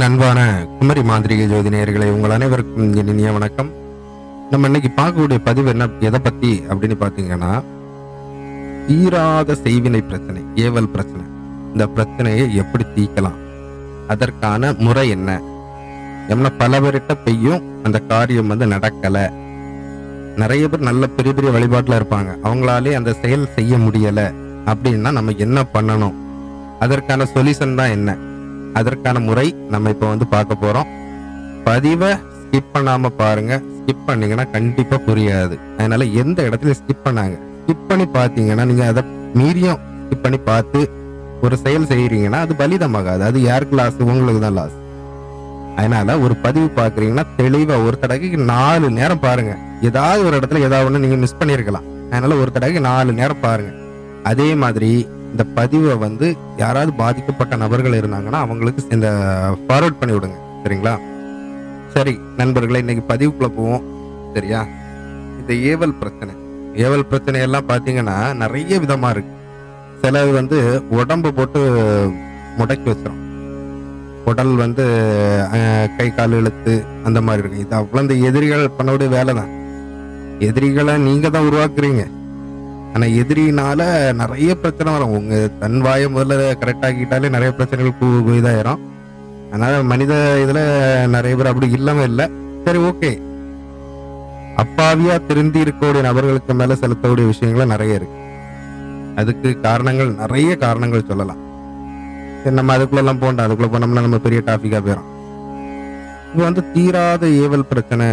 என் அன்பான குமரி மாந்திரிக ஜோதி நேயர்களே உங்கள் அனைவருக்கும் இனிய வணக்கம். நம்ம இன்னைக்கு பார்க்கக்கூடிய பதிவு என்ன எதை பத்தி அப்படின்னு பாத்தீங்கன்னா தீராத செய்வினை பிரச்சனை ஏவல் பிரச்சனை. இந்த பிரச்சனையை எப்படி தீர்க்கலாம் அதற்கான முறை என்ன? எம்னா பல பேர்கிட்ட பெய்யும் அந்த காரியம் வந்து நடக்கல. நிறைய பேர் நல்ல பெரிய பெரிய வழிபாட்டில் இருப்பாங்க. அவங்களாலே அந்த செயல் செய்ய முடியலை. அப்படின்னா நம்ம என்ன பண்ணணும்? அதற்கான சொல்யூஷன் தான் என்ன? அதற்கான முறை நம்ம இப்போ வந்து பார்க்க போகிறோம் பதிவை ஸ்கிப் பண்ணாமல் பாருங்கள் ஸ்கிப் பண்ணிங்கன்னா கண்டிப்பாக புரியாது. அதனால் எந்த இடத்துல ஸ்கிப் பண்ணாங்க? ஸ்கிப் பண்ணி பார்த்தீங்கன்னா நீங்கள் அதை மீறியும் ஸ்கிப் பண்ணி பார்த்து ஒரு செயல் செய்கிறீங்கன்னா அது பலிதமாகாது. அது யாருக்கு லாஸ் உங்களுக்கு தான் லாஸ் அதனால ஒரு பதிவு பார்க்குறீங்கன்னா தெளிவாக ஒரு தடவைக்கு நாலு நேரம் பாருங்க. ஏதாவது ஒரு இடத்துல ஏதாவது ஒன்று நீங்கள் மிஸ் பண்ணியிருக்கலாம் அதனால ஒரு தடவைக்கு நாலு நேரம் பாருங்க. அதே மாதிரி இந்த பதிவை வந்து யாராவது பாதிக்கப்பட்ட நபர்கள் இருந்தாங்கன்னா அவங்களுக்கு இந்த ஃபார்வர்ட் பண்ணி விடுங்க. சரிங்களா? சரி நண்பர்களே இன்னைக்கு பதிவுக்குள்ள போவோம். சரியா? இந்த ஏவல் பிரச்சனை. ஏவல் பிரச்சனையெல்லாம் பார்த்தீங்கன்னா நிறைய விதமாக இருக்கு. சிலது வந்து உடம்பு போட்டு முடக்கி வச்சிடும் உடல் வந்து கை கால் இழுத்து அந்த மாதிரி இருக்கு. இது அவ்வளோ இந்த எதிரிகள் பண்ணக்கூடிய வேலை தான் எதிரிகளை நீங்கள் தான் உருவாக்குறீங்க. ஆனால் எதிரினால நிறைய பிரச்சனை வரும். உங்க தன் வாயை முதல்ல கரெக்ட் ஆக்கிட்டாலே நிறைய பிரச்சனைகள் கு- இதாயிரும் அதனால மனித இதுல நிறைய பேர் அப்படி இல்லாமல் இல்லை. சரி ஓகே அப்பாவியா திருந்தி இருக்கக்கூடிய நபர்களுக்கு மேல செலுத்தக்கூடிய விஷயங்கள் நிறைய இருக்கு. அதுக்கு காரணங்கள் நிறைய காரணங்கள் சொல்லலாம். சரி நம்ம அதுக்குள்ள எல்லாம் போண்டோம் அதுக்குள்ள போனோம்னா நம்ம பெரிய டாபிக்கா போயிடும் இது வந்து தீராத ஏவல் பிரச்சனை.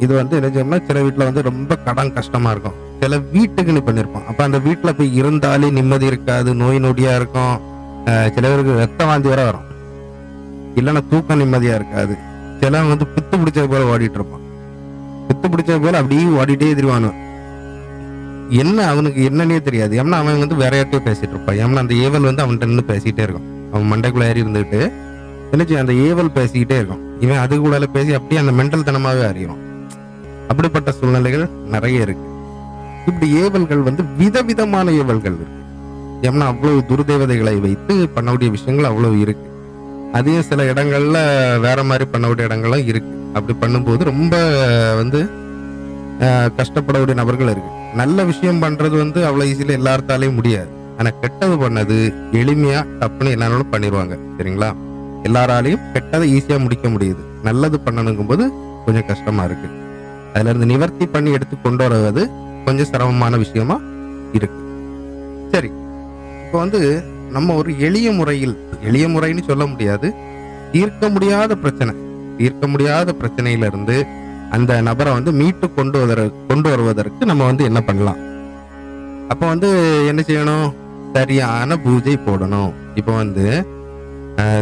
இது வந்து என்ன செய்யணும்னா சில வீட்டுல வந்து ரொம்ப கடன் கஷ்டமா இருக்கும். சில வீட்டுக்கு பண்ணியிருப்போம் அப்போ அந்த வீட்டில் போய் இருந்தாலே நிம்மதி இருக்காது நோய் நொடியாக இருக்கும். சிலவருக்கு சில பேருக்கு ரத்த வாந்தி வர வரும். இல்லைன்னா தூக்கம் நிம்மதியாக இருக்காது. சிலவன் வந்து பித்து பிடிச்சது போல ஓடிட்டு இருப்பான் பித்து பிடிச்சது போல அப்படியே ஓடிட்டே திருவானு என்ன அவனுக்கு என்னன்னே தெரியாது. ஏன்னா அவன் வந்து வேற யார்ட்டையோ பேசிட்டு இருப்பான். ஏன்னா அந்த ஏவல் வந்து அவன்கிட்ட நின்று பேசிட்டே இருக்கும். அவன் மண்டைக்குள்ள ஏறி இருந்துட்டு என்னச்சு அந்த ஏவல் பேசிக்கிட்டே இருக்கும். இவன் அது கூட பேசி அப்படியே அந்த மென்டல் தனமாகவே அறியும் அப்படிப்பட்ட சூழ்நிலைகள் நிறைய இருக்கு. இப்படி ஏவல்கள் வந்து விதவிதமான ஏவல்கள் இருக்கு. ஏன்னா அவ்வளவு துர்தேவதைகளை வைத்து பண்ணக்கூடிய விஷயங்கள் அவ்வளவு இருக்கு. அதே சில இடங்கள்ல வேற மாதிரி பண்ணக்கூடிய இடங்களும் இருக்கு. அப்படி பண்ணும்போது ரொம்ப வந்து கஷ்டப்படக்கூடிய நபர்கள் இருக்கு. நல்ல விஷயம் பண்றது வந்து அவ்வளவு ஈஸியில எல்லாத்தாலையும் முடியாது. ஆனா கெட்டது பண்ணது எளிமையா டப்புன்னு எல்லாரும் பண்ணிடுவாங்க சரிங்களா? எல்லாராலையும் கெட்டதை ஈஸியா முடிக்க முடியுது. நல்லது பண்ணணுங்கும் போது கொஞ்சம் கஷ்டமா இருக்கு. அதுல இருந்து நிவர்த்தி பண்ணி எடுத்து கொண்டு வருவது கொஞ்சம் சிரமமான விஷயமா இருக்கு. சரி. இப்போ வந்து நம்ம ஒரு எளிய முறையில் எளிய முறைன்னு சொல்ல முடியாது. தீர்க்க முடியாத பிரச்சனை. தீர்க்க முடியாத பிரச்சனையிலிருந்து அந்த நபரை வந்து மீட்டு கொண்டு வருவதற்கு கொண்டு வருவதற்கு நம்ம வந்து என்ன பண்ணலாம்? அப்போ வந்து என்ன செய்யணும்? சரியான பூஜை போடணும். இப்போ வந்து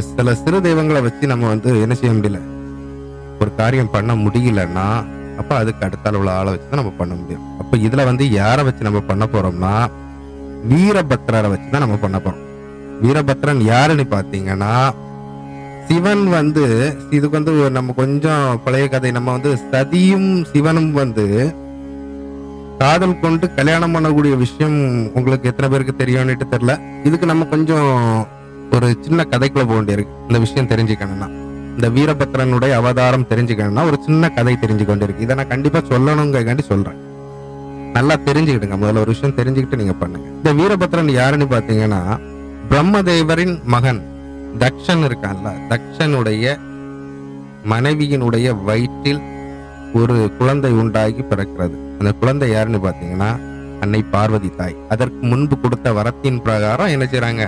சில சிறு தெய்வங்களை வச்சு நம்ம வந்து என்ன செய்ய முடியல? ஒரு காரியம் பண்ண முடியலன்னா அப்போ அதுக்கு அடுத்த அளவில் ஆளை வச்சு தான் நம்ம பண்ண முடியும். அப்போ இதில் வந்து யாரை வச்சு நம்ம பண்ண போறோம்னா வீரபத்ரரை வச்சு தான் நம்ம பண்ண போகிறோம் வீரபத்ரன் யாருன்னு பார்த்தீங்கன்னா சிவன் வந்து இதுக்கு வந்து நம்ம கொஞ்சம் பழைய கதை நம்ம வந்து சதியும் சிவனும் வந்து காதல் கொண்டு கல்யாணம் பண்ணக்கூடிய விஷயம் உங்களுக்கு எத்தனை பேருக்கு தெரியும்னுட்டு தெரில இதுக்கு நம்ம கொஞ்சம் ஒரு சின்ன கதைக்குள்ள போக வேண்டியிருக்கு. இந்த விஷயம் தெரிஞ்சுக்கணும்னா. இந்த வீரபத்ரனுடைய அவதாரம் தெரிஞ்சுக்கணும்னா ஒரு சின்ன கதை தெரிஞ்சு கொண்டு இருக்கு இதை நான் கண்டிப்பா சொல்லணுங்கிறக்காண்டி சொல்றேன். நல்லா தெரிஞ்சுக்கிடுங்க. முதல்ல ஒரு விஷயம் தெரிஞ்சுக்கிட்டு நீங்க பண்ணுங்க. இந்த வீரபத்ரன் யாருன்னு பாத்தீங்கன்னா பிரம்மதேவரின் மகன் தக்ஷன் இருக்கான்ல. தக்ஷனுடைய மனைவியினுடைய வயிற்றில் ஒரு குழந்தை உண்டாகி பிறக்கிறது. அந்த குழந்தை யாருன்னு பாத்தீங்கன்னா அன்னை பார்வதி தாய். அதற்கு முன்பு கொடுத்த வரத்தின் பிரகாரம் என்ன செய்யறாங்க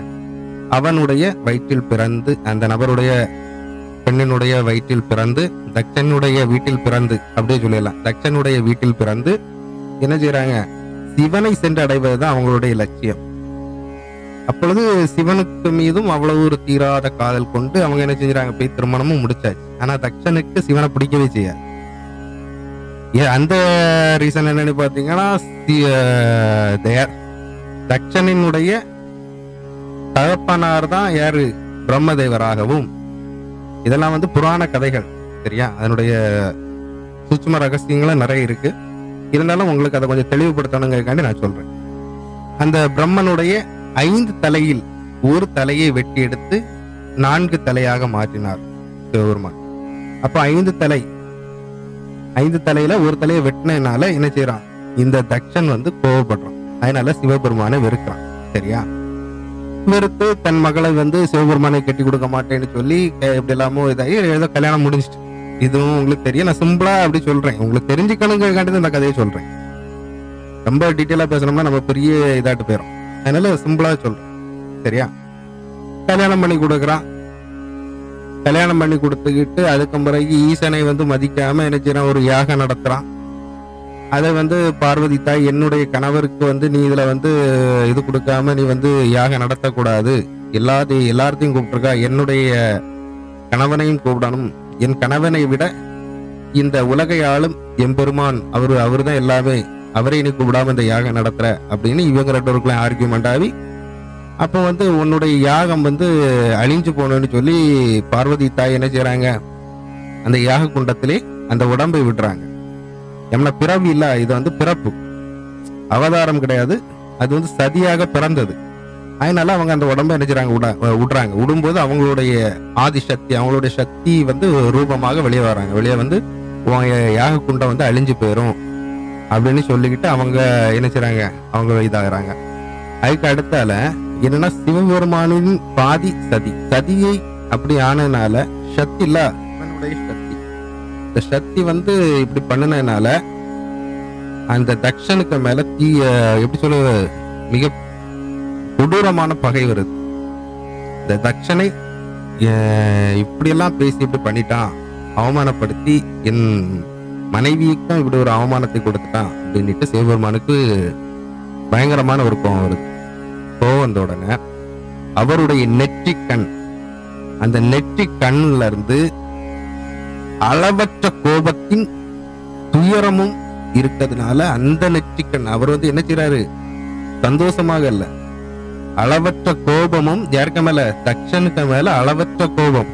அவனுடைய வயிற்றில் பிறந்து அந்த நபருடைய பெண்ணினுடைய வயிற்றில் பிறந்து தக்ஷனுடைய வீட்டில் பிறந்து அப்படியே சொல்லிடலாம். தக்ஷனுடைய வீட்டில் பிறந்து என்ன செய்யறாங்க சிவனை சென்று அடைவதுதான் அவங்களுடைய லட்சியம். அப்பொழுது சிவனுக்கு மீதும் அவ்வளவு ஒரு தீராத காதல் கொண்டு அவங்க என்ன செஞ்சாங்க போய் திருமணமும் முடிச்சாச்சு. ஆனா தக்ஷனுக்கு சிவனை பிடிக்கவே செய்யாது. ஏன் அந்த ரீசன் என்னன்னு பாத்தீங்கன்னா தக்ஷனினுடைய தகப்பனார் தான் யாரு? பிரம்மதேவராகவும் இதெல்லாம் வந்து புராண கதைகள் சரியா? அதனுடைய சூட்சும ரகசியங்களும் நிறைய இருக்கு. இருந்தாலும் உங்களுக்கு அதை கொஞ்சம் தெளிவுபடுத்தணுங்கிறதுக்காண்டி நான் சொல்றேன். அந்த பிரம்மனுடைய ஐந்து தலையில் ஒரு தலையை வெட்டி எடுத்து நான்கு தலையாக மாற்றினார் சிவபெருமான். அப்போ ஐந்து தலை ஐந்து தலையில ஒரு தலையை வெட்டினதுனால என்ன செய்யறான் இந்த தக்ஷன் வந்து கோவப்படுறான் அதனால சிவபெருமானை வெறுக்கிறான் சரியா? வெறுத்து தன் மகளை வந்து சிவபெருமானை கட்டி கொடுக்க மாட்டேன்னு சொல்லி எப்படி எல்லாமோ இதாகி ஏதோ கல்யாணம் முடிஞ்சிட்டு இதுவும் உங்களுக்கு தெரியும். நான் சிம்பிளா அப்படி சொல்றேன். உங்களுக்கு தெரிஞ்சுக்கணுங்கிறக்காண்டி இந்த கதையை சொல்றேன். ரொம்ப டீட்டெயிலா பேசணும்னா நம்ம பெரிய இதாட்டு போயிடும் அதனால சிம்பிளா சொல்றேன். சரியா? கல்யாணம் பண்ணி கொடுக்குறான். கல்யாணம் பண்ணி கொடுத்துக்கிட்டு அதுக்கு பிறகு ஈசனை வந்து மதிக்காம என்ன செய்யறான்? ஒரு யாகம் நடத்துறான். அதை வந்து பார்வதி தாய் என்னுடைய கணவருக்கு வந்து நீ இதில் வந்து இது கொடுக்காம நீ வந்து யாகம் நடத்தக்கூடாது. எல்லாத்தையும் எல்லாத்தையும் கூப்பிட்டுருக்கா. என்னுடைய கணவனையும் கூப்பிடணும். என் கணவனை விட இந்த உலகை ஆளும் எம்பெருமான் அவர் அவர் தான் எல்லாமே. அவரை நீ கூப்பிடாம இந்த யாகம் நடத்துற அப்படின்னு இவங்க ரெண்டு பேருக்குள்ள ஆர்கியூமெண்ட் ஆகி அப்போ வந்து உன்னுடைய யாகம் வந்து அழிஞ்சு போகணும்னு சொல்லி பார்வதி தாய் என்ன செய்கிறாங்க அந்த யாக குண்டத்திலே அந்த உடம்பை விடுறாங்க. எம்னா பிறவி இல்ல இது வந்து பிறப்பு. அவதாரம் கிடையாது. அது வந்து சதியாக பிறந்தது. அதனால அவங்க அந்த உடம்பை என்ன விட விடுறாங்க விடும்போது அவங்களுடைய ஆதி சக்தி அவங்களுடைய சக்தி வந்து ரூபமாக வெளியே வராங்க. வெளியே வந்து யாக குண்டம் வந்து அழிஞ்சு போயிடும் அப்படின்னு சொல்லிக்கிட்டு அவங்க என்ன அவங்க இதாகிறாங்க. அதுக்கு அடுத்தால என்னன்னா சிவபெருமானின் பாதி சதி. சதியை அப்படி ஆனதுனால சக்தி இல்ல இந்த சக்தி வந்து இப்படி பண்ணினதுனால அந்த தக்ஷனுக்கு மேல தீய எப்படி சொல்ல மிக கொடூரமான பகை வருது. இந்த தக்ஷனை இப்படியெல்லாம் பேசி இப்படி பண்ணிட்டான் அவமானப்படுத்தி என் மனைவிக்கும் இப்படி ஒரு அவமானத்தை கொடுத்துட்டான் அப்படின்னுட்டு சிவபெருமானுக்கு பயங்கரமான ஒரு கோபம் வருது. கோவம் வந்த உடனே அவருடைய நெற்றி கண் அந்த நெற்றி கண்ணில் இருந்து அளவற்ற கோபத்தின் துயரமும் இருக்கிறதுனால அந்த நெற்றிக்கண். அவர் வந்து என்ன செய்யறாரு சந்தோஷமாக இல்லை அளவற்ற கோபமும் யாருக்கு மேல? தக்ஷனுக்கு மேல அளவற்ற கோபம்.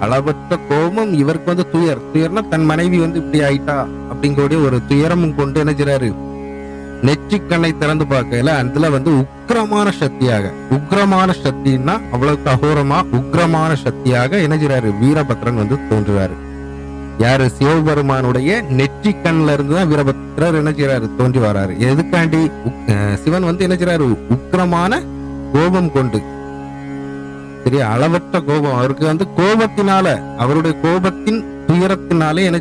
அளவற்ற கோபம் இவருக்கு வந்து துயர். துயர்னா தன் மனைவி வந்து இப்படி ஆயிட்டா அப்படிங்கக்கூடிய ஒரு துயரமும் கொண்டு என்ன செய்றாரு? நெற்றிக்கண்ணை திறந்து பார்க்கல அதுல வந்து உக்கிரமான சக்தியாக உக்கிரமான சக்தின்னா அவ்வளவுக்கு அகோரமா உக்கிரமான சக்தியாக என்ன வீரபத்ரன் வந்து தோன்றுவாரு. யாரு சிவபெருமானுடைய நெற்றி கண்ல இருந்து தான் வீரபத்ரர் என்ன செய்றாரு? தோன்றி வராரு. எதுக்காண்டி? சிவன் வந்து என்ன செய்றாரு? உக்கிரமான கோபம் கொண்டு சரியா அளவற்ற கோபம். அவருக்கு வந்து கோபத்தினால அவருடைய கோபத்தின் துயரத்தினாலே என்ன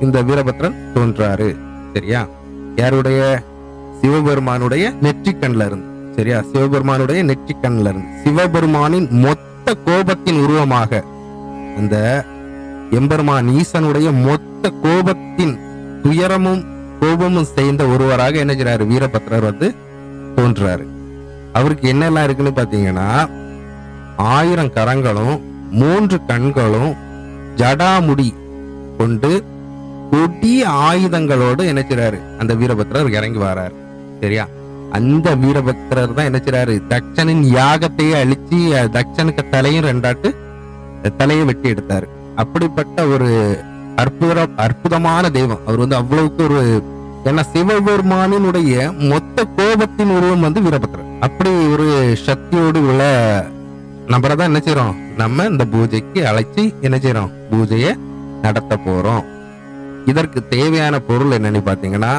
இந்த வீரபத்ரன் தோன்றாரு. சரியா? யாருடைய? சிவபெருமானுடைய நெற்றிக்கண்ல இருந்து. சரியா? சிவபெருமானுடைய நெற்றிக்கண்ல இருந்து. சிவபெருமானின் மொத்த கோபத்தின் உருவமாக அந்த எம்பெருமான் ஈசனுடைய மொத்த கோபத்தின் துயரமும் கோபமும் சேர்ந்த ஒருவராக என்ன செய்றாரு? வீரபத்ரர் வந்து தோன்றுறாரு அவருக்கு என்னெல்லாம் இருக்குன்னு பாத்தீங்கன்னா ஆயிரம் கரங்களும் மூன்று கண்களும் ஜடாமுடி கொண்டு கொடிய ஆயுதங்களோடு என்ன செய்றாரு? அந்த வீரபத்ரர் இறங்கி வராரு. சரியா? அந்த வீரபத்ரர் தான் என்ன செய்றாரு? தக்ஷனின் யாகத்தையே அழிச்சு தக்ஷனுக்கு தலையும் ரெண்டாட்டு தலையை வெட்டி எடுத்தாரு. அப்படிப்பட்ட ஒரு அற்புத அற்புதமான தெய்வம். அவர் வந்து அவ்வளவுக்கு ஒரு ஏன்னா சிவபெருமானினுடைய மொத்த கோபத்தின் உருவம் வந்து வீரபத்ரர். அப்படி ஒரு சக்தியோடு உள்ள நபரை தான் என்ன செய்யறோம் நம்ம இந்த பூஜைக்கு அழைச்சி என்ன செய்யறோம் பூஜையை நடத்த போறோம். இதற்கு தேவையான பொருள் என்னன்னு பாத்தீங்கன்னா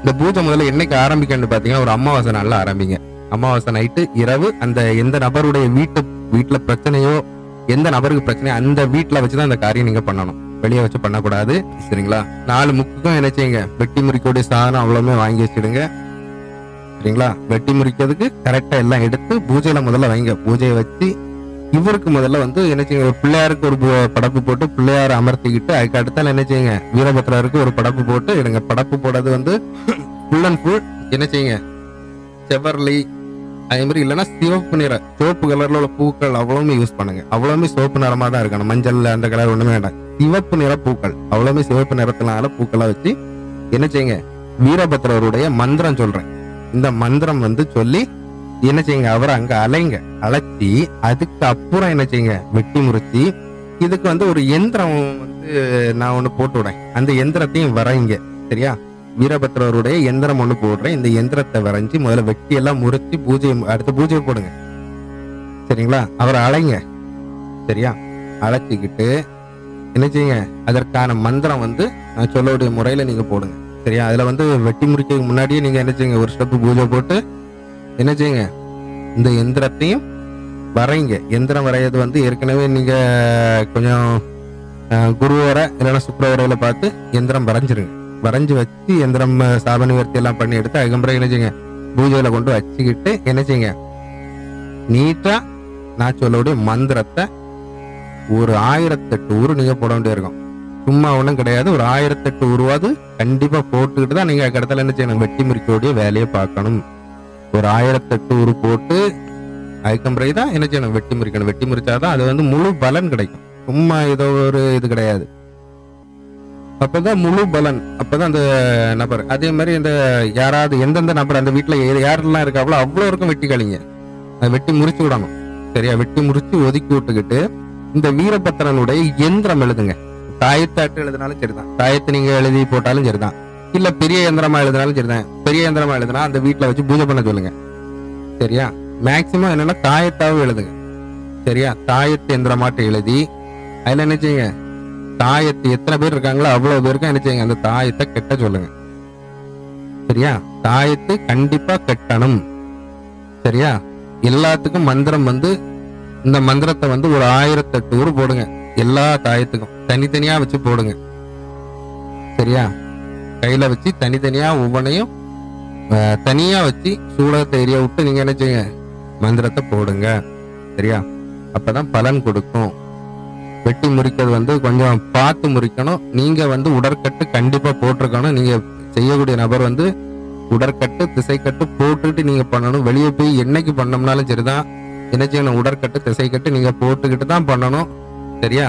இந்த பூஜை முதல்ல என்னைக்கு ஆரம்பிக்கணும்னு பாத்தீங்கன்னா ஒரு அமாவாசை நாளில் ஆரம்பிங்க. அமாவாசை நைட்டு இரவு அந்த எந்த நபருடைய வீட்டு வீட்டுல பிரச்சனையோ எந்த நபருக்கு பிரச்சனை அந்த வீட்டில் வச்சு தான் அந்த காரியம் நீங்கள் பண்ணணும். வெளியே வச்சு பண்ணக்கூடாது. சரிங்களா? நாலு முக்குக்கும் என்ன செய்யுங்க வெட்டி முறிக்கக்கூடிய சாதனம் அவ்வளோமே வாங்கி வச்சிடுங்க. சரிங்களா? வெட்டி முறிக்கிறதுக்கு கரெக்டாக எல்லாம் எடுத்து பூஜையில முதல்ல வைங்க. பூஜையை வச்சு இவருக்கு முதல்ல வந்து என்ன செய்யுங்க ஒரு பிள்ளையாருக்கு ஒரு படப்பு போட்டு பிள்ளையார் அமர்த்திக்கிட்டு அதுக்கு அடுத்தால என்ன செய்யுங்க வீரபத்ரருக்கு ஒரு படப்பு போட்டு எடுங்க. படப்பு போடுறது வந்து ஃபுல் அண்ட் ஃபுல் என்ன செய்யுங்க செவர்லி அதே மாதிரி இல்லைன்னா சிவப்பு நிற சிவப்பு கலர்ல உள்ள பூக்கள் அவ்வளவுமே யூஸ் பண்ணுங்க. அவ்வளவுமே சிவப்பு நிறமா தான் இருக்கணும். மஞ்சள் அந்த கலர் ஒண்ணுமே வேண்டாம். சிவப்பு நிற பூக்கள். அவ்வளவுமே சிவப்பு நிறத்தினால பூக்களா வச்சு என்ன செய்யுங்க? வீரபத்ரவருடைய மந்திரம் சொல்றேன். இந்த மந்திரம் வந்து சொல்லி என்ன செய்யுங்க? அவரை அங்க அலைங்க. அழைச்சி அதுக்கு அப்புறம் என்ன செய்யுங்க? வெட்டி முறிச்சு இதுக்கு வந்து ஒரு எந்திரம் வந்து நான் ஒண்ணு போட்டு விடேன் அந்த எந்திரத்தையும் வரைங்க சரியா? வீரபத்ரருடைய எந்திரம் ஒன்று போடுறேன். இந்த எந்திரத்தை வரைஞ்சி முதல்ல வெட்டி எல்லாம் முறிச்சு பூஜை அடுத்த பூஜையை போடுங்க. சரிங்களா? அவரை அழைங்க. சரியா? அழைச்சிக்கிட்டு என்ன செய்யுங்க? அதற்கான மந்திரம் வந்து நான் சொல்லக்கூடிய முறையில் நீங்கள் போடுங்க. சரியா? அதில் வந்து வெட்டி முடிக்கிறதுக்கு முன்னாடியே நீங்கள் என்ன செய்யுங்க? ஒரு ஸ்டெப்பு பூஜை போட்டு என்ன செய்யுங்க? இந்த எந்திரத்தையும் வரைங்க. எந்திரம் வரைகிறது வந்து ஏற்கனவே நீங்கள் கொஞ்சம் குருவரை இல்லைன்னா சுக்கரவரையில் பார்த்து எந்திரம் வரைஞ்சிருங்க. வரைஞ்சி வச்சு எந்திரம் அஹ், நிவர்த்தி எல்லாம் பண்ணி எடுத்து அதுக்கப்புறம் என்ன செய்யுங்க? பூஜையில கொண்டு வச்சுக்கிட்டு என்ன செய்யுங்க? நீட்டா நான் சொல்லக்கூடிய மந்திரத்தை ஒரு ஆயிரத்தெட்டு ஊர் நீங்க போட வேண்டியிருக்கும் சும்மா ஒன்றும் கிடையாது. ஒரு ஆயிரத்தெட்டு உருவாது கண்டிப்பா போட்டுக்கிட்டு தான் நீங்க இடத்துல என்ன செய்யணும்? வெட்டி முறிக்கக்கூடிய வேலையை பார்க்கணும். ஒரு ஆயிரத்தெட்டு உரு போட்டு அதுக்கு தான் என்ன செய்யணும்? வெட்டி முறிக்கணும். வெட்டி முறிச்சாதான் அது வந்து முழு பலன் கிடைக்கும். சும்மா ஏதோ ஒரு இது கிடையாது. அப்பதான் முழு பலன். அப்பதான் அந்த நபர். அதே மாதிரி இந்த யாராவது எந்தெந்த நபர் அந்த வீட்டில் ஏ- யாரெல்லாம் இருக்காங்களோ அவ்வளோ இருக்கும் வெட்டி கழிங்க அதை வெட்டி முறிச்சு விடணும். சரியா? வெட்டி முறிச்சு ஒதுக்கி விட்டுக்கிட்டு இந்த வீரபத்திரனுடைய எந்திரம் எழுதுங்க. தாயத்தாட்டு எழுதினாலும் சரிதான். தாயத்தை நீங்க எழுதி போட்டாலும் சரிதான். இல்ல பெரிய எந்திரமா எழுதினாலும் சரிதான். பெரிய எந்திரமா எழுதினா அந்த வீட்டில் வச்சு பூஜை பண்ண சொல்லுங்க. சரியா? மேக்சிமம் என்னன்னா தாயத்தாவும் எழுதுங்க. சரியா? தாயத்து எந்திரமாட்டு எழுதி அதில் என்ன செய்யுங்க? தாயத்து எத்தனை பேர் இருக்காங்களோ அவ்வளவு பேருக்கும் என்ன செய்யுங்க? அந்த தாயத்தை கெட்ட சொல்லுங்க. சரியா? தாயத்து கண்டிப்பா கட்டணும். சரியா? எல்லாத்துக்கும் மந்திரம் வந்து இந்த மந்திரத்தை வந்து ஒரு ஆயிரத்தெட்டு ஊர் போடுங்க. எல்லா தாயத்துக்கும். தனித்தனியா வச்சு போடுங்க. சரியா? கையில வச்சு தனித்தனியா ஒவ்வொன்றையும் தனியா வச்சு சூடகத்தை ஏரியா விட்டு நீங்க என்ன செய்யுங்க? மந்திரத்தை போடுங்க. சரியா? அப்பதான் பலன் கொடுக்கும். வெட்டி முறிக்கிறது வந்து கொஞ்சம் பார்த்து முறிக்கணும். நீங்கள் வந்து உடற்கட்டு கண்டிப்பாக போட்டிருக்கணும். நீங்கள் செய்யக்கூடிய நபர் வந்து உடற்கட்டு திசைக்கட்டு போட்டுக்கிட்டு நீங்கள் பண்ணணும். வெளியே போய் என்னைக்கு பண்ணோம்னாலும் சரிதான். என்ன செய்யணும்? உடற்கட்டு திசைக்கட்டு நீங்கள் போட்டுக்கிட்டு தான் பண்ணணும். சரியா?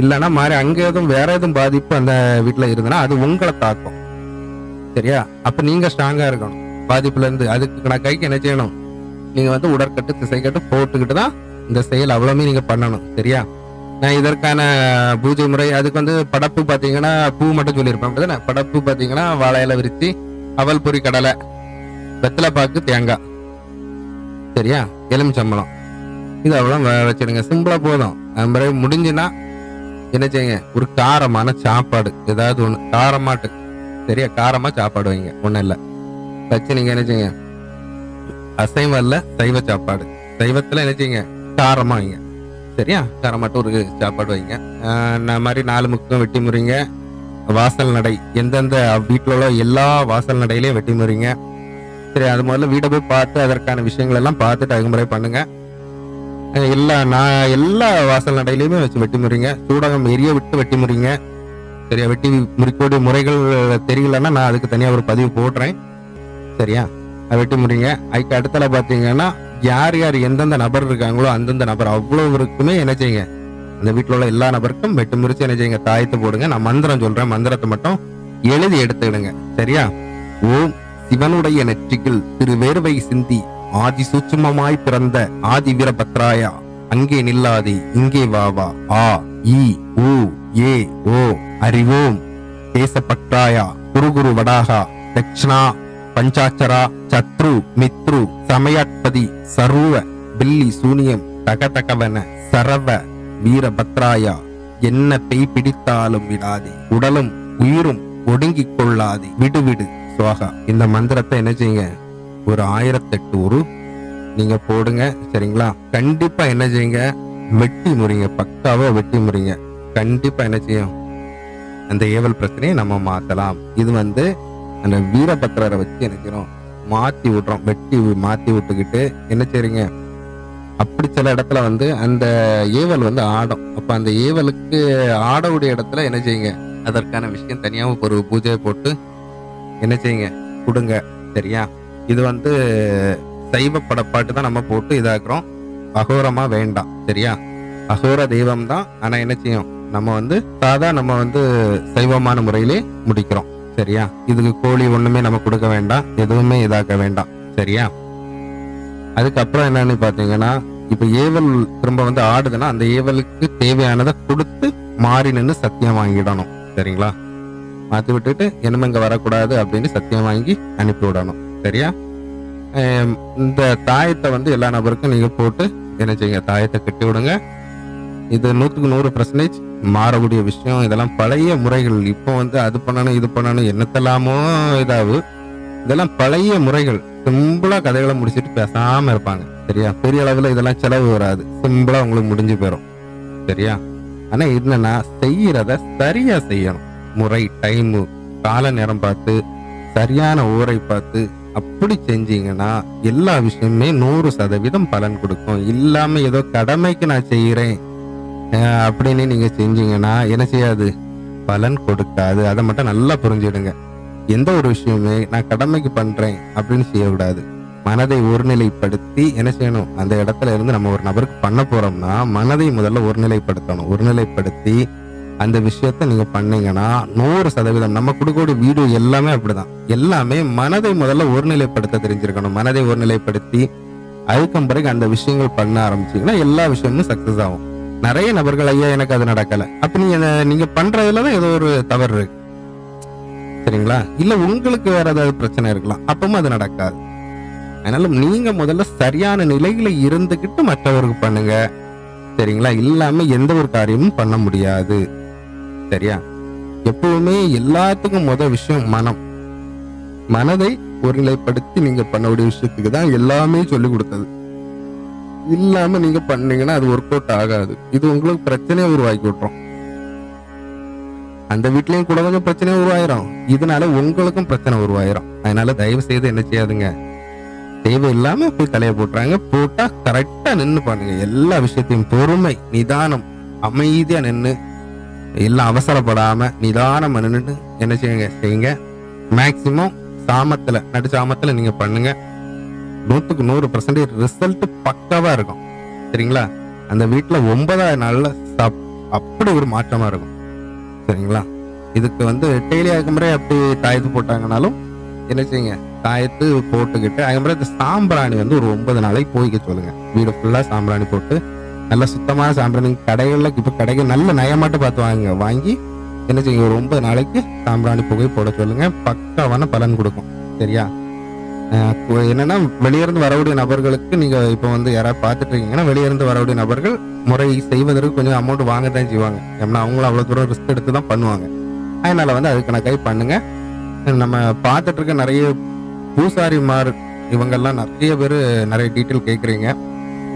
இல்லைன்னா மாதிரி அங்கே எதுவும் வேற எதுவும் பாதிப்பு அந்த வீட்டில் இருந்ததுன்னா அது உங்களை தாக்கும். சரியா? அப்போ நீங்கள் ஸ்ட்ராங்காக இருக்கணும். பாதிப்புல இருந்து அதுக்கு நான் கைக்கு என்ன செய்யணும்? நீங்கள் வந்து உடற்கட்டு திசைக்கட்டு போட்டுக்கிட்டு தான் இந்த செயல் அவ்வளோமே நீங்கள் பண்ணணும். சரியா? இதற்கான பூஜை முறை அதுக்கு வந்து படப்பு பார்த்தீங்கன்னா பூ மட்டும் சொல்லியிருப்பேன் அப்படிதானே? படப்பு பார்த்தீங்கன்னா வாழையில இலை அவல் பொறி கடலை வெத்தலை பாக்கு தேங்காய். சரியா? எலுமிச்சம்பழம் இது அவ்வளோ வச்சிடுங்க. சிம்பிளாக போதும். அது மாதிரி முடிஞ்சுன்னா என்ன செய்யுங்க? ஒரு காரமான சாப்பாடு ஏதாவது ஒன்று காரமாட்டு. சரியா? காரமாக சாப்பாடு வைங்க. ஒன்றும் இல்லை. வச்சு நீங்கள் என்ன செய்யுங்க? அசைவம் இல்லை சைவ சாப்பாடு. சைவத்தில் என்ன செய்யுங்க? காரமாக வைங்க. சரியா? காரமாட்டு ஒரு சாப்பாடு வைங்க. நான் மாதிரி நாலு முக்கம் வெட்டி முறிங்க. வாசல் நடை எந்தெந்த வீட்டில் உள்ள எல்லா வாசல் நடையிலையும் வெட்டி முறிங்க. சரி அது முதல்ல வீடை போய் பார்த்து அதற்கான விஷயங்கள் எல்லாம் பார்த்துட்டு அகுமுறை பண்ணுங்க. எல்லா நான் எல்லா வாசல் நடையிலையுமே வச்சு வெட்டி முறிங்க. சூடகம் எரிய விட்டு வெட்டி முறிங்க. சரியா? வெட்டி முறிக்கூடிய முறைகள் தெரியலன்னா நான் அதுக்கு தனியாக ஒரு பதிவு போடுறேன். சரியா? அதை வெட்டி முறிங்க. அதுக்கு அடுத்தால பார்த்தீங்கன்னா யார் யார் எந்தெந்த நபர் இருக்காங்களோ அந்தந்த நபர் அவ்வளோவருக்குமே என்ன செய்யுங்க? அந்த வீட்டில் உள்ள எல்லா நபருக்கும் வெட்டு முறிச்சு என்ன செய்யுங்க? தாயத்தை போடுங்க. நான் மந்திரம் சொல்றேன். மந்திரத்தை மட்டும் எழுதி எடுத்துக்கிடுங்க. சரியா? ஓம் சிவனுடைய நெற்றிகள் திரு வேர்வை சிந்தி ஆதி சூட்சுமமாய் பிறந்த ஆதி வீரபத்ராயா. அங்கே நில்லாதே இங்கே வா வா. ஆ இ ஊ ஏ ஓ. அறிவோம். குரு குரு வடாகா. தக்ஷணா பஞ்சாட்சரா சத்ரு மித்ரு சமயாட்பதி சர்வ பில்லி சூனியம் தகதகவன சரவ வீரபத்ராயா என்ன பெய் பிடித்தாலும் விடாதே. உடலும் உயிரும் ஒடுங்கிக் கொள்ளாதே. விடு விடு சுவாகா. இந்த மந்திரத்தை என்ன செய்யுங்க? ஒரு ஆயிரத்தெட்டு உரு. நீங்க போடுங்க சரிங்களா? கண்டிப்பா என்ன செய்யுங்க? வெட்டி முறிங்க பக்காவா வெட்டி முறிங்க. கண்டிப்பா என்ன செய்யும்? அந்த ஏவல் பிரச்சனையை நம்ம மாத்தலாம். இது வந்து அந்த வீரபத்ரரை வச்சு என்ன செய்யறோம்? மாத்தி விடுறோம். வெட்டி மாத்தி விட்டுக்கிட்டு என்ன செய்றீங்க? அப்படி சில இடத்துல வந்து அந்த ஏவல் வந்து ஆடும். அப்ப அந்த ஏவலுக்கு ஆடக்கூடிய இடத்துல என்ன செய்யுங்க? அதற்கான விஷயம் தனியாக ஒரு பூஜையை போட்டு என்ன செய்யுங்க? கொடுங்க. சரியா? இது வந்து சைவ படப்பாட்டு தான் நம்ம போட்டு இதாக்குறோம். அகோரமா வேண்டாம். சரியா? அகோர தெய்வம் தான். ஆனா என்ன செய்யும்? நம்ம வந்து சாதா நம்ம வந்து சைவமான முறையிலே முடிக்கிறோம். சரியா? இதுக்கு கோழி ஒண்ணுமே நம்ம கொடுக்க வேண்டாம். எதுவுமே இதாக்க வேண்டாம். சரியா? அதுக்கப்புறம் என்னன்னு பாத்தீங்கன்னா இப்ப ஏவல் திரும்ப வந்து ஆடுதுன்னா அந்த ஏவலுக்கு தேவையானதை கொடுத்து மாறி நின்று சத்தியம் வாங்கிடணும். சரிங்களா? மாத்தி விட்டுட்டு இனிமே இங்க வரக்கூடாது அப்படின்னு சத்தியம் வாங்கி அனுப்பி விடணும். சரியா? இந்த தாயத்தை வந்து எல்லா நபருக்கும் நீங்க போட்டு என்ன செய்யுங்க? தாயத்தை கட்டி விடுங்க. இது நூற்றுக்கு நூறு பர்சன்டேஜ் மாறக்கூடிய விஷயம். இதெல்லாம் பழைய முறைகள். இப்போ வந்து அது பண்ணணும் இது பண்ணணும் என்னத்தெல்லாமோ இதாகு இதெல்லாம் பழைய முறைகள். சிம்பிளாக கதைகளை முடிச்சுட்டு பேசாமல் இருப்பாங்க. சரியா? பெரிய அளவில் இதெல்லாம் செலவு வராது. சிம்பிளாக உங்களுக்கு முடிஞ்சு போயிடும் சரியா? ஆனால் என்னன்னா செய்கிறத சரியாக செய்யணும். முறை டைமு கால நேரம் பார்த்து சரியான ஊரை பார்த்து அப்படி செஞ்சீங்கன்னா எல்லா விஷயமுமே நூறு சதவீதம் பலன் கொடுக்கும். இல்லாமல் ஏதோ கடமைக்கு நான் செய்கிறேன் அப்படின்னு நீங்கள் செஞ்சீங்கன்னா என்ன செய்யாது? பலன் கொடுக்காது. அதை மட்டும் நல்லா புரிஞ்சிடுங்க எந்த ஒரு விஷயமே நான் கடமைக்கு பண்ணுறேன் அப்படின்னு செய்யக்கூடாது. மனதை ஒருநிலைப்படுத்தி என்ன செய்யணும்? அந்த இடத்துல இருந்து நம்ம ஒரு நபருக்கு பண்ண போகிறோம்னா மனதை முதல்ல ஒருநிலைப்படுத்தணும். ஒருநிலைப்படுத்தி அந்த விஷயத்த நீங்கள் பண்ணீங்கன்னா நூறு சதவீதம் நம்ம கொடுக்கக்கூடிய வீடியோ எல்லாமே அப்படிதான். எல்லாமே மனதை முதல்ல ஒருநிலைப்படுத்த தெரிஞ்சிருக்கணும். மனதை ஒருநிலைப்படுத்தி அதுக்கும் பிறகு அந்த விஷயங்கள் பண்ண ஆரம்பிச்சீங்கன்னா எல்லா விஷயமும் சக்ஸஸ் ஆகும். நிறைய நபர்கள் ஐயா எனக்கு அது நடக்கல. அப்ப நீங்க அத- நீங்க பண்றதுலதான் ஏதோ ஒரு தவறு இருக்கு. சரிங்களா? இல்ல உங்களுக்கு வேற ஏதாவது பிரச்சனை இருக்கலாம். அப்பவும் அது நடக்காது. அதனால நீங்க முதல்ல சரியான நிலையில இருந்துகிட்டு மற்றவருக்கு பண்ணுங்க. சரிங்களா? இல்லாம எந்த ஒரு காரியமும் பண்ண முடியாது. சரியா? எப்பவுமே எல்லாத்துக்கும் முத விஷயம் மனம். மனதை ஒருநிலைப்படுத்தி நீங்க பண்ணக்கூடிய விஷயத்துக்கு தான் எல்லாமே சொல்லி கொடுத்தது. இல்லாம நீங்க பண்ணீங்கன்னா அது ஒர்க் அவுட் ஆகாது. இது உங்களுக்கு பிரச்சனையை உருவாக்கி விட்டுரும். அந்த வீட்லயும் கூட கொஞ்சம் பிரச்சனை உருவாயிரும். இதனால உங்களுக்கும் பிரச்சனை உருவாயிரும். அதனால தயவு செய்து என்ன செய்யாதுங்க. தேவையில்லாம போய் தலையை போட்டுறாங்க. போட்டா கரெக்டா நின்னு பாருங்க. எல்லா விஷயத்தையும் பொறுமை நிதானம் அமைதியா நின்னு எல்லாம் அவசரப்படாம நிதானமா நின்னுட்டு என்ன செய்யுங்க? செய்யுங்க. மேக்சிமம் சாமத்துல நடு சாமத்துல நீங்க பண்ணுங்க. நூற்றுக்கு நூறு பர்சன்டேஜ் ரிசல்ட் பக்காவா இருக்கும். சரிங்களா? அந்த வீட்டுல ஒன்பதாவது நாள்ல சப்- அப்படி ஒரு மாற்றமா இருக்கும். சரிங்களா? இதுக்கு வந்து டெய்லி முறை அப்படி தாயத்து போட்டாங்கனாலும் என்ன செய்யுங்க? தாயத்து போட்டுக்கிட்டு அதுக்கப்புறம் இந்த சாம்பிராணி வந்து ஒரு ஒன்பது நாளைக்கு போய்க்க சொல்லுங்க. வீடு ஃபுல்லா சாம்பிராணி போட்டு நல்லா சுத்தமான சாம்பிராணி கடைகளில் இப்போ கடைகள் நல்ல நயமாட்டு பார்த்து வாங்குங்க. வாங்கி என்ன செய்யுங்க? ஒரு ஒன்பது நாளைக்கு சாம்பிராணி புகை போட சொல்லுங்க. பக்காவான பலன் கொடுக்கும். சரியா? என்னன்னா வெளியிருந்து வரக்கூடிய நபர்களுக்கு நீங்க இப்போ வந்து யாராவது பார்த்துட்டு இருக்கீங்கன்னா வெளியிருந்து வரக்கூடிய நபர்கள் முறை செய்வதற்கு கொஞ்சம் அமௌண்ட் வாங்க தான் செய்வாங்க. ஏன்னா அவங்களும் அவ்வளவு தூரம் ரிஸ்க் எடுத்து தான் பண்ணுவாங்க. அதனால வந்து அதுக்கு கணக்காய் பண்ணுங்க. நம்ம பார்த்துட்டு இருக்க நிறைய பூசாரிமார் இவங்கெல்லாம் நிறைய பேர் நிறைய டீட்டெயில் கேட்குறீங்க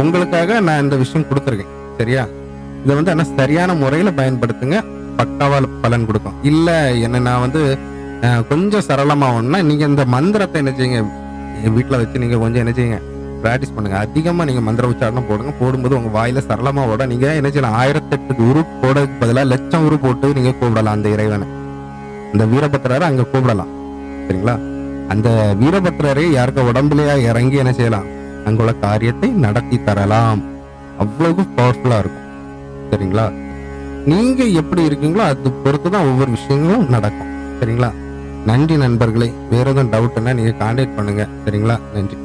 உங்களுக்காக நான் இந்த விஷயம் கொடுத்துருக்கேன். சரியா? இதை வந்து ஆனால் சரியான முறையில் பயன்படுத்துங்க. பக்காவால் பலன் கொடுக்கும். இல்லை என்ன நான் வந்து கொஞ்சம் சரளமாகணும்னா நீங்கள் இந்த மந்திரத்தை என்ன செய்யுங்க? வீட்டில் வச்சு நீங்கள் கொஞ்சம் என்ன செய்யுங்க ப்ராக்டிஸ் பண்ணுங்க. அதிகமாக நீங்கள் மந்திர உச்சாரணம் போடுங்க. போடும்போது உங்கள் வாயில சரளமாக ஓட நீங்கள் என்ன செய்யலாம் ஆயிரத்தெட்டு உரு போடுறதுக்கு பதிலாக லட்சம் உரு போட்டு நீங்கள் கூப்பிடலாம் அந்த இறைவனை. இந்த வீரபத்திரரை அங்கே கூப்பிடலாம். சரிங்களா? அந்த வீரபத்திரரை யாருக்க உடம்புலையா இறங்கி என்ன செய்யலாம் அங்குள்ள காரியத்தை நடத்தி தரலாம். அவ்வளவு பவர்ஃபுல்லாக இருக்கும். சரிங்களா? நீங்கள் எப்படி இருக்கீங்களோ அது பொறுத்து தான் ஒவ்வொரு விஷயங்களும் நடக்கும். சரிங்களா? நன்றி நண்பர்களே. வேற எதுவும் டவுட்னா நீங்கள் காண்டாக்ட் பண்ணுங்கள் சரிங்களா? நன்றி.